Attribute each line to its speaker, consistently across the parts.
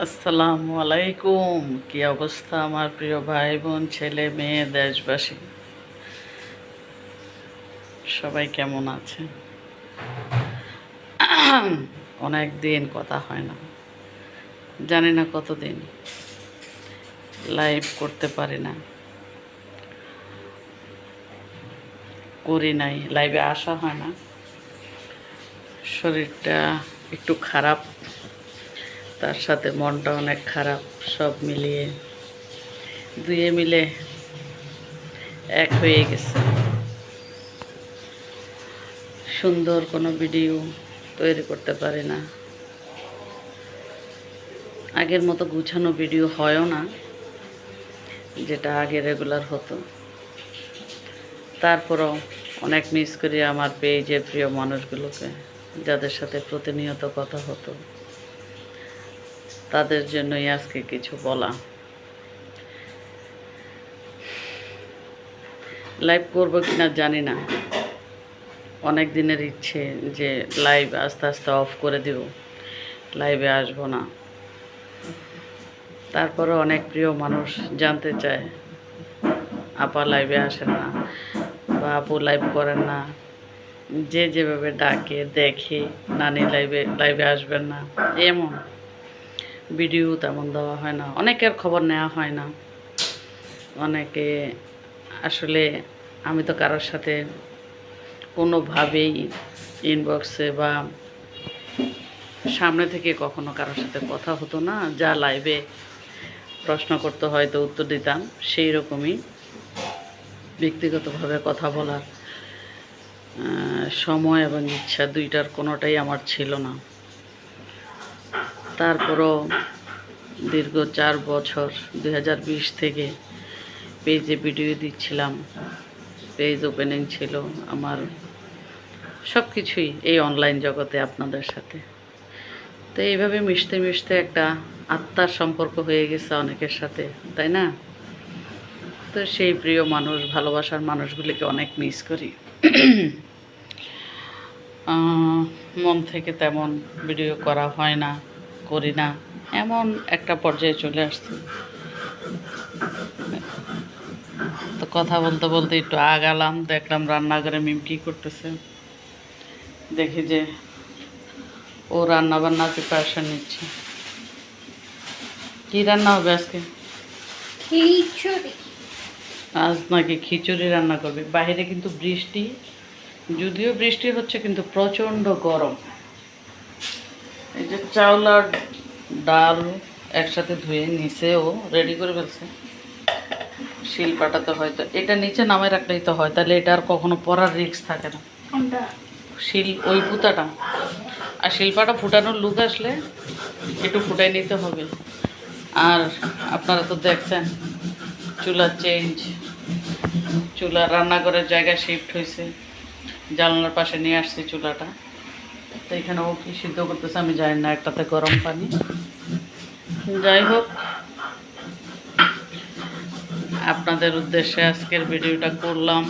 Speaker 1: আসসালামু আলাইকুম। কি অবস্থা আমার প্রিয় ভাই বোন ছেলে মেয়ে, দেশবাসী? সবাই কেমন আছে অনেক দিন কথা হয় না। জানি না কতদিন। লাইভ করতে পারি না। করি নাই। লাইভে আসা হয় না। শরীরটা একটু খারাপ। তার সাথে মনটা অনেক খারাপ, সব মিলিয়ে। দুয়ে মিলে এক হয়ে গেছে। সুন্দর কোনো ভিডিও তৈরি করতে পারি না। আগের মতো গুছানো ভিডিও হয়ও না, যেটা আগে রেগুলার হতো। তারপরও অনেক মিস করি আমার পেজের প্রিয় মানুষগুলোকে, যাদের সাথে প্রতিনিয়ত কথা হতো। তাদের জন্যই আজকে কিছু বলা। লাইভ করব কিনা জানি না। অনেক দিনের ইচ্ছে যে লাইভ আস্তে আস্তে অফ করে দেব। লাইভে আসব না। তারপরে অনেক প্রিয় মানুষ জানতে চায়, আপা লাইভে আসেন না বা আপু লাইভ করেন না। যে যেভাবে ডাকে, দেখে, নানি লাইভে লাইভে আসবেন না। এমন। ভিডিও তেমন দেওয়া হয় না। অনেকের খবর নেওয়া হয় না। অনেকে আসলে আমি তো কারোর সাথে কোনোভাবেই ইনবক্সে বা সামনে থেকে কখনো কারোর সাথে কথা হতো না। যা লাইভে প্রশ্ন করতে, হয়তো উত্তর দিতাম, সেই রকমই ব্যক্তিগতভাবে কথা বলার সময় এবং ইচ্ছা দুইটার কোনোটাই আমার ছিল না। তারপরও দীর্ঘ চার বছর দু হাজার বিশ থেকে পেজে ভিডিও দিচ্ছিলাম। পেজ ওপেনিং ছিল আমার সব কিছুই এই অনলাইন জগতে আপনাদের সাথে। তো এইভাবে মিশতে মিশতে একটা আত্মার সম্পর্ক হয়ে গেছে অনেকের সাথে, তাই না? তো সেই প্রিয় মানুষ, ভালোবাসার মানুষগুলিকে অনেক মিস করি। মন থেকে তেমন ভিডিও করা হয় না। করি না। এমন একটা পর্যায়ে চলে আসছি। তো কথা বলতে বলতে একটু আগালাম দেখলাম রান্নাঘরে মিম কী করতেছে। দেখি যে ও রান্না বান্নার প্রিপারেশন নিচ্ছে। কি রান্না হবে আজকে?
Speaker 2: খিচুড়ি।
Speaker 1: আজ নাকি খিচুড়ি রান্না করবে। বাইরে কিন্তু বৃষ্টি যদিও বৃষ্টি হচ্ছে কিন্তু প্রচণ্ড গরম। এই যে চাউল আর ডাল একসাথে ধুয়ে নিচেও রেডি করে ফেলছে। শিলপাটাতে হয়তো এটা নিচে নামে রাখলেই তো হয় তাহলে এটা আর কখনো পরার রিস্ক থাকে না। শিল ওই পুতাটা। আর শিল্পাটা ফুটানোর লুক আসলে একটু ফুটাই নিতে হবে। আর আপনারা তো দেখছেন চুলা চেঞ্জ চুলা রান্নাঘরের জায়গা শিফট হয়েছে জানলার পাশে নিয়ে আসছি চুলাটা। তো এখানে ও কি সিদ্ধ করতেছে আমি জানি না, একটাতে গরম পানি। যাই হোক, আপনাদের উদ্দেশ্যে আজকের ভিডিওটা করলাম।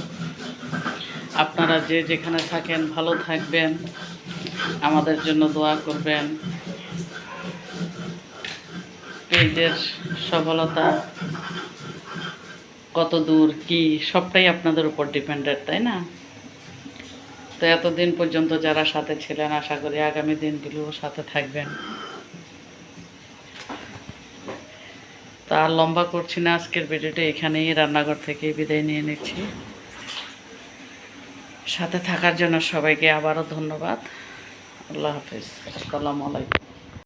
Speaker 1: আপনারা যে যেখানে থাকেন, ভালো থাকবেন। আমাদের জন্য দোয়া করবেন। পেজের সফলতা কত দূর, কি, সবটাই আপনাদের উপর ডিপেন্ডেড তাই না? তো এতদিন পর্যন্ত যারা সাথে ছিলেন, আশা করি আগামী দিনগুলো সাথে থাকবেন। তা আর লম্বা করছি না, আজকের ভিডিওটা এখানেই, রান্নাঘর থেকে বিদায় নিয়ে নিচ্ছি। সাথে থাকার জন্য সবাইকে আবারও ধন্যবাদ। আল্লাহ হাফিজ। আসসালামু আলাইকুম।